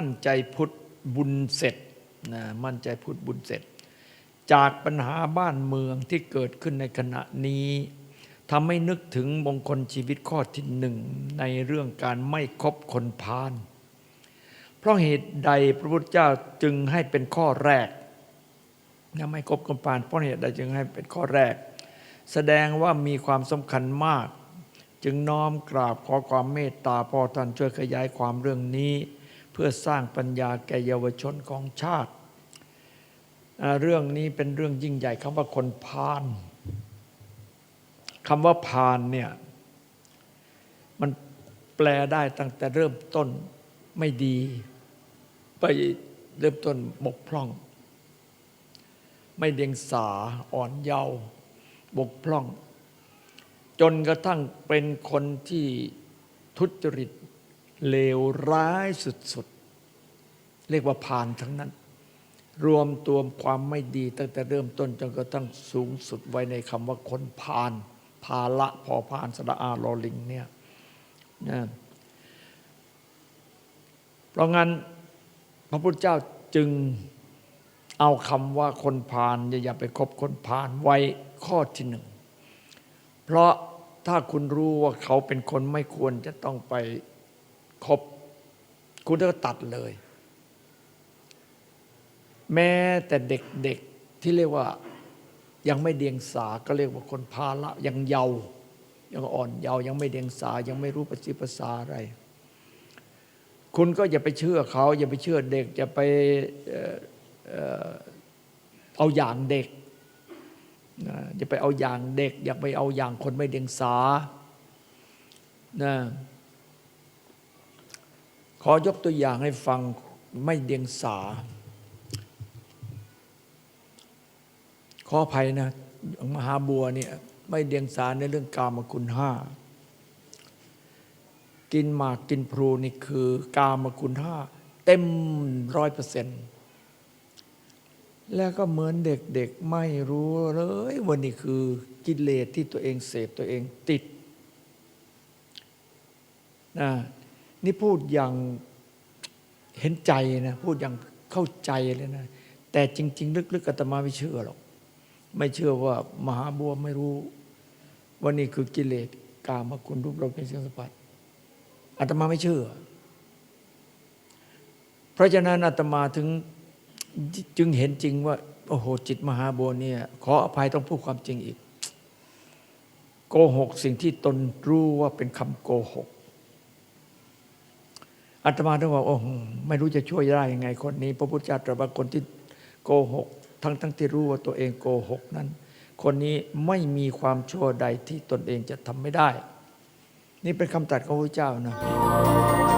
ั่นใจพุทธบุญเสร็จนะมั่นใจพุทธบุญเสร็จ จากปัญหาบ้านเมืองที่เกิดขึ้นในขณะนี้ทำให้นึกถึงมงคลชีวิตข้อที่หนึ่งในเรื่องการไม่คบคนพาลเพราะเหตุใดพระพุทธเจ้าจึงให้เป็นข้อแรกนะไม่คบคนพาลเพราะเหตุใดจึงให้เป็นข้อแรก แสดงว่ามีความสำคัญมาก จึงน้อมกราบขอความเมตตาพ่อท่านช่วยขยายความเรื่องนี้ เพื่อสร้างปัญญาแก่เยาวชนของชาติ เรื่องนี้เป็นเรื่องยิ่งใหญ่คำว่าคนพาลคำว่าพาลเนี่ยมันแปลได้ตั้งแต่เริ่มต้นไม่ดี ไปเริ่มต้นบกพร่อง ไม่เดียงสาอ่อนเยาว์บกพร่อง จนกระทั่งเป็นคนที่ทุจริต เลวร้ายสุดๆ เรียกว่าพานทั้งนั้น รวมตัวความไม่ดีตั้งแต่เริ่มต้นจนกระทั่งสูงสุดไว้ในคำว่าคนพาน ภาละพอพานสระอาลอลิงเนี่ยนะเพราะงั้นพระพุทธเจ้าจึงเอาคำว่าคนพาลอย่านอย่าไปคบคนพาลไว้ข้อที่หนึ่ง เพราะถ้าคุณรู้ว่าเขาเป็นคนไม่ควรจะต้องไป ครบ คุณก็ตัดเลย แม้แต่เด็กๆที่เรียกว่ายังไม่เดียงสา ก็เรียกว่าคนพาละยังเยาว์ยังอ่อนเยาว์ยังไม่เดียงสา ยังไม่รู้ภาษีภาษาอะไร คุณก็อย่าไปเชื่อเขา อย่าไปเชื่อเด็ก อย่าไปเอเอเอาอย่างเด็กนะอย่าไปเอาอย่างเด็ก อย่าไปเอาอย่างคนไม่เดียงสานะ ขอยกตัวอย่างให้ฟังไม่เดียงสา ขออภัยนะ มหาบัวเนี่ยไม่เดียงสาในเรื่องกามคุณห้า กินหมากกินพลูนี่คือกามคุณห้า เต็มร้อยเปอร์เซ็นต์แล้วก็เหมือนเด็กๆไม่รู้เลยว่านี่คือกิเลสที่ตัวเองเสพตัวเองติดนะ นี่พูดอย่างเห็นใจนะพูดอย่างเข้าใจเลยนะแต่จริง ๆ ลึกๆอาตมาไม่เชื่อหรอก ไม่เชื่อว่ามหาบัวไม่รู้ว่านี่คือกิเลสกามคุณรูปเราเป็นเสียงสัมผัสอาตมาไม่เชื่อ เพราะฉะนั้นอาตมาถึงจึงเห็นจริงว่า โอ้โหจิตมหาบัวเนี่ย ขออภัยต้องพูดความจริงอีก โกหกสิ่งที่ตนรู้ว่าเป็นคำโกหก อาตมาต้องบอกโอ้โหไม่รู้จะช่วยได้ยังไงคนนี้ พระพุทธเจ้าตรัสว่าคนที่โกหก ทั้งทั้งที่รู้ว่าตัวเองโกหกนั้น คนนี้ไม่มีความชั่วใดที่ตนเองจะทำไม่ได้ นี่เป็นคำตรัสของพระพุทธเจ้านะ